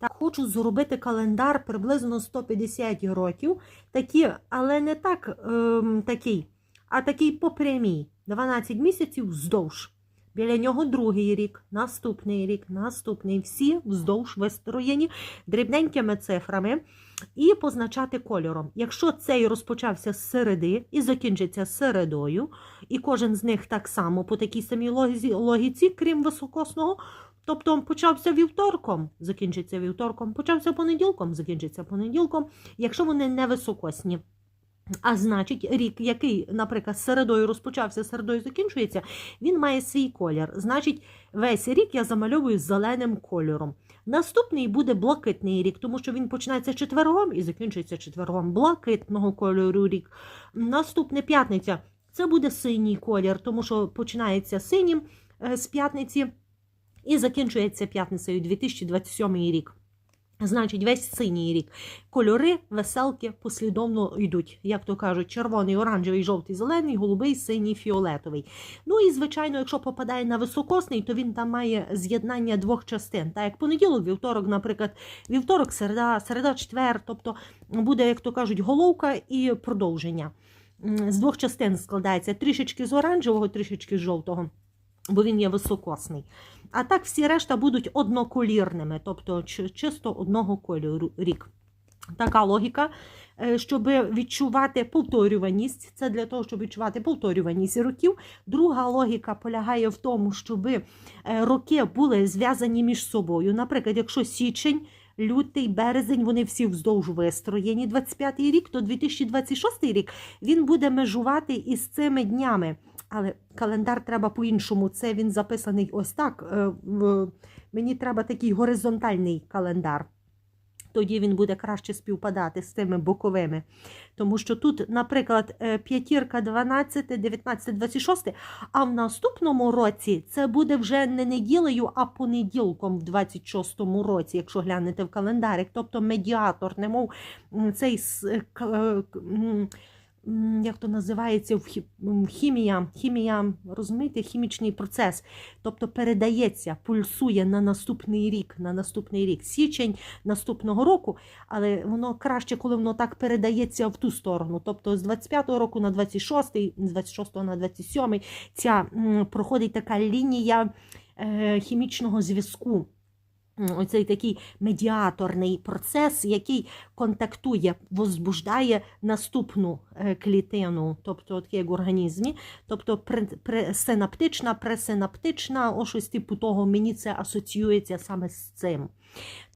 Так, хочу зробити календар приблизно 150 років, такі, але не так ем, такий, а такий по прямій. 12 місяців вздовж. Біля нього другий рік, наступний рік, наступний. Всі вздовж вистроєні дрібненькими цифрами і позначати кольором. Якщо цей розпочався з середи і закінчиться середою, і кожен з них так само по такій самій логіці крім високосного, тобто почався вівторком, закінчиться вівторком, почався понеділком, закінчиться понеділком, якщо вони не високосні. А значить, рік, який, наприклад, середою розпочався, середою закінчується, він має свій колір. Значить, весь рік я замальовую зеленим кольором. Наступний буде блакитний рік, тому що він починається четвергом і закінчується четвергом блакитного кольору рік. Наступне п'ятниця це буде синій колір, тому що починається синім е, з п'ятниці і закінчується п'ятницею 2027 рік. Значить, весь синій рік. Кольори, веселки послідовно йдуть, як то кажуть, червоний, оранжевий, жовтий, зелений, голубий, синій, фіолетовий. Ну і, звичайно, якщо попадає на високосний, то він там має з'єднання двох частин. Так як понеділок, вівторок, наприклад, вівторок, середа, середа, четвер, тобто буде, як то кажуть, головка і продовження. З двох частин складається трішечки з оранжевого, трішечки з жовтого. Бо він є високосний. А так всі решта будуть одноколірними, тобто чисто одного кольору рік. Така логіка, Е, щоб відчувати повторюваність. Це для того, щоб відчувати повторюваність років. Друга логіка полягає в тому, щоб е, роки були зв'язані між собою. Наприклад, якщо січень, лютий, березень, вони всі вздовж вистроєні. 25-й рік, то 2026 рік він буде межувати із цими днями. Але календар треба по-іншому. Це він записаний ось так. Е, Мені треба такий горизонтальний календар. Тоді він буде краще співпадати з тими боковими. Тому що тут, наприклад, е, п'ятірка 12, 19, 26, а в наступному році це буде вже не неділею, а понеділком в 26-му році, якщо глянете в календарик. Тобто медіатор, немов цей е, як то називається хімія, хімія, розумієте, хімічний процес, тобто передається, пульсує на наступний рік, на наступний рік, січень наступного року, але воно краще, коли воно так передається в ту сторону. Тобто з 25-го року на 26-й, з 26-го на 27-й ця проходить така лінія е, хімічного зв'язку. Оцей такий медіаторний процес, який контактує, возбуждає наступну е, клітину, тобто от як в організмі, тобто синаптична, пресинаптична, о щось типу того, мені це асоціюється саме з цим.